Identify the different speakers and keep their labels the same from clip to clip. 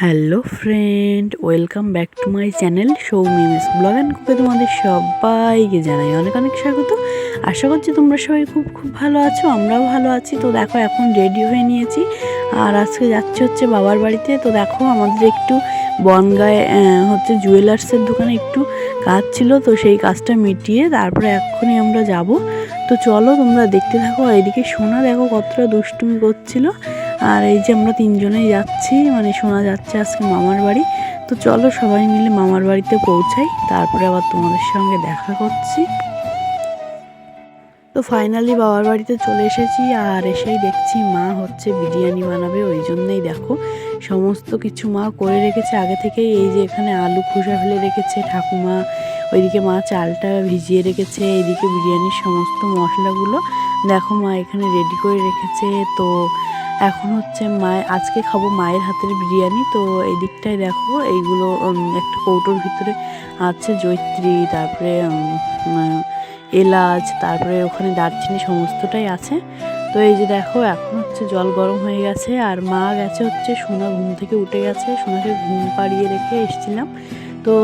Speaker 1: Hello friend, welcome back to my channel সৌমিমেস blog and কুকে তোমাদের সবাইকে জানাই অনেক অনেক স্বাগত। আশা করছি তোমরা সবাই খুব খুব ভালো আছো, আমরাও ভালো আছি। তো দেখো, এখন রেডি হয়ে নিয়েছি। আর আজকে যাচ্ছে হচ্ছে বাবার বাড়িতে। তো দেখো, আমাদের একটু বনগায় হচ্ছে জুয়েলার্সের দোকানে একটু কাজ ছিল। তো সেই কাজটা মিটিয়ে তারপরে এক্ষুনি আমরা যাব। তো চলো তোমরা দেখতে থাকো। এদিকে সোনা দেখো কতটা দুষ্টুমি করছিল। আর এই যে আমরা তিনজনেই যাচ্ছি মানে শোনা যাচ্ছে আজকে মামার বাড়ি। তো চলো সবাই মিলে মামার বাড়িতে পৌঁছাই, তারপরে আবার তোমাদের সঙ্গে দেখা করছি। তো ফাইনালি বাবার বাড়িতে চলে এসেছি, আর এসেই দেখছি মা হচ্ছে বিরিয়ানি বানাবে, ওই জন্যই দেখো। সমস্ত কিছু মা করে রেখেছে, আগে থেকেই এই যে এখানে আলু খোসা ফেলে রেখেছে, ঠাকুমা ওইদিকে মা চালটা ভিজিয়ে রেখেছে, এইদিকে বিরিয়ানির সমস্ত মশলাগুলো। দেখো মা এখানে রেডি করে রেখেছে, তো এখন হচ্ছে মায়ের, আজকে খাব মায়ের হাতের বিরিয়ানি। তো এই দিকটায় দেখো, এইগুলো একটা কৌটোর ভিতরে আছে জৈত্রী তারপরে এলাচ, তারপরে ওখানে দারচিনি সমস্তটাই আছে। তো এই যে দেখো, এখন হচ্ছে জল গরম হয়ে গেছে, আর মা গেছে হচ্ছে সোনা ঘুম থেকে উঠে গেছে, সোনাকে ঘুম পাড়িয়ে রেখে এসেছিলাম। তো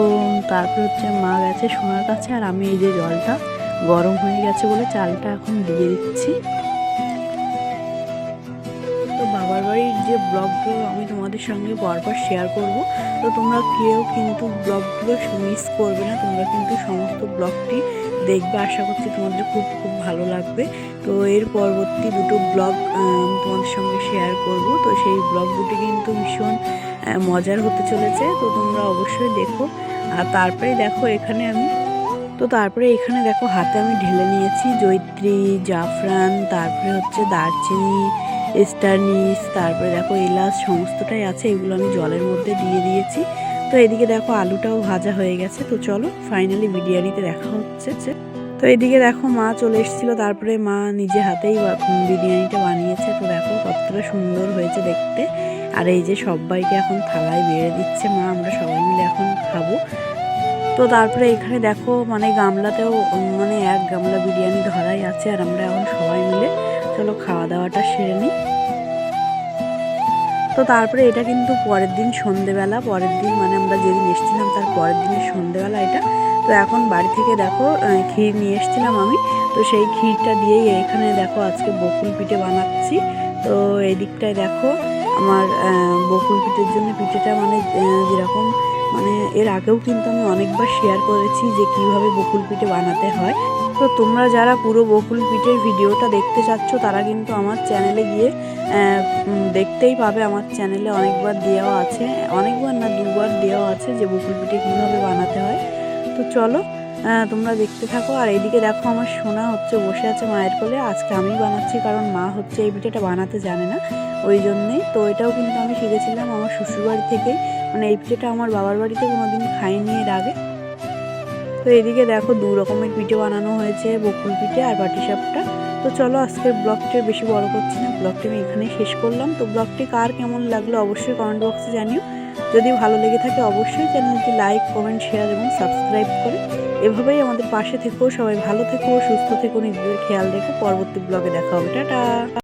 Speaker 1: তারপরে হচ্ছে মা গেছে সোনার কাছে, আর আমি এই যে জলটা গরম হয়ে গেছে বলে চালটা এখন দিয়ে দিচ্ছি। তো বাবার বাড়ির যে ব্লগগুলো আমি তোমাদের সঙ্গে পরপর শেয়ার করব, তো তোমরা কেউ কিন্তু ব্লগগুলো মিস করবে না, তোমরা কিন্তু সমস্ত ব্লগটি দেখবে। আশা করছি তোমাদের খুব খুব ভালো লাগবে। তো এর পরবর্তী দুটো ব্লগ তোমাদের সঙ্গে শেয়ার করব। তো সেই ব্লগ দুটি কিন্তু ভীষণ মজার হতে চলেছে। তো তোমরা অবশ্যই দেখো। আর তারপরে দেখো এখানে আমি, তো তারপরে এখানে দেখো হাতে আমি ঢেলে নিয়েছি জৈত্রী জাফরান, তারপরে হচ্ছে দারচিনি স্টারনিস তারপরে দেখো এলাচ, সমস্তটাই আছে, এগুলো আমি জলের মধ্যে দিয়ে দিয়েছি। তো এদিকে দেখো আলুটাও ভাজা হয়ে গেছে, তো চলো ফাইনালি বিরিয়ানিতে দেখা হচ্ছে। তো এদিকে দেখো মা চলে এসেছিল, তারপরে মা নিজে হাতেই বিরিয়ানিটা বানিয়েছে। তো দেখো কতটা সুন্দর হয়েছে দেখতে। আর এই যে সবাইকে এখন থালায় বেড়ে দিচ্ছে মা, আমরা সবাই মিলে এখন খাব। তো তারপরে এখানে দেখো মানে গামলাতেও মানে এক গামলা বিরিয়ানি ধরাই আছে, আর আমরা এখন সবাই মিলে চলো খাওয়া দাওয়াটা সেরে নিই তো তারপরে এটা কিন্তু পরের দিন সন্ধেবেলা, পরের দিন মানে আমরা যেদিন এসেছিলাম তার পরের দিনের সন্ধেবেলা এটা। তো এখন বাড়ি থেকে দেখো ক্ষীর নিয়ে এসেছিলাম আমি। তো সেই ক্ষীরটা দিয়েই এখানে দেখো আজকে বকুল পিঠে বানাচ্ছি। তো এই দিকটায় দেখো আমার বকুল পিঠের জন্য পিঠেটা মানে যেরকম মানে এর আগেও কিন্তু আমি অনেকবার শেয়ার করেছি যে কীভাবে বকুল পিঠে বানাতে হয়। তো তোমরা যারা পুরো বকুল পিঠের ভিডিওটা দেখতে চাচ্ছ, তারা কিন্তু আমার চ্যানেলে গিয়ে দেখতেই পাবে আমার চ্যানেলে অনেকবার দেওয়া আছে, অনেকবার না দুবার দেওয়া আছে যে বকুল পিঠে কীভাবে বানাতে হয়। তো চলো তোমরা দেখতে থাকো। আর এদিকে দেখো আমার সোনা হচ্ছে বসে আছে মায়ের কোলে। আজকে আমি বানাচ্ছি কারণ মা হচ্ছে এই পিঠেটা বানাতে জানে না, ওই জন্যেই তো এটাও কিন্তু আমি শিখেছিলাম আমার শ্বশুরবাড়ি থেকেই। মানে এই পিঠেটা আমার বাবার বাড়িতে কোনো দিন খাইনি এর আগে। তো এদিকে দেখো দু রকমের পিঠে বানানো হয়েছে, বকুল পিঠে আর পাটিসাপটা তো চলো আজকের ব্লগটি বেশি বড় করছি না, ব্লগটি আমি এখানেই শেষ করলাম। তো ব্লগটি কার কেমন লাগল অবশ্যই কমেন্ট বক্সে জানিও। যদি ভালো লেগে থাকে অবশ্যই চ্যানেলটি লাইক কমেন্ট শেয়ার এবং সাবস্ক্রাইব করে। এভাবেই আমাদের পাশে থেকো, সবাই ভালো থেকো, সুস্থ থেকো, নিজেদের খেয়াল রেখো। পরবর্তী ব্লগে দেখা হবে। টাটা!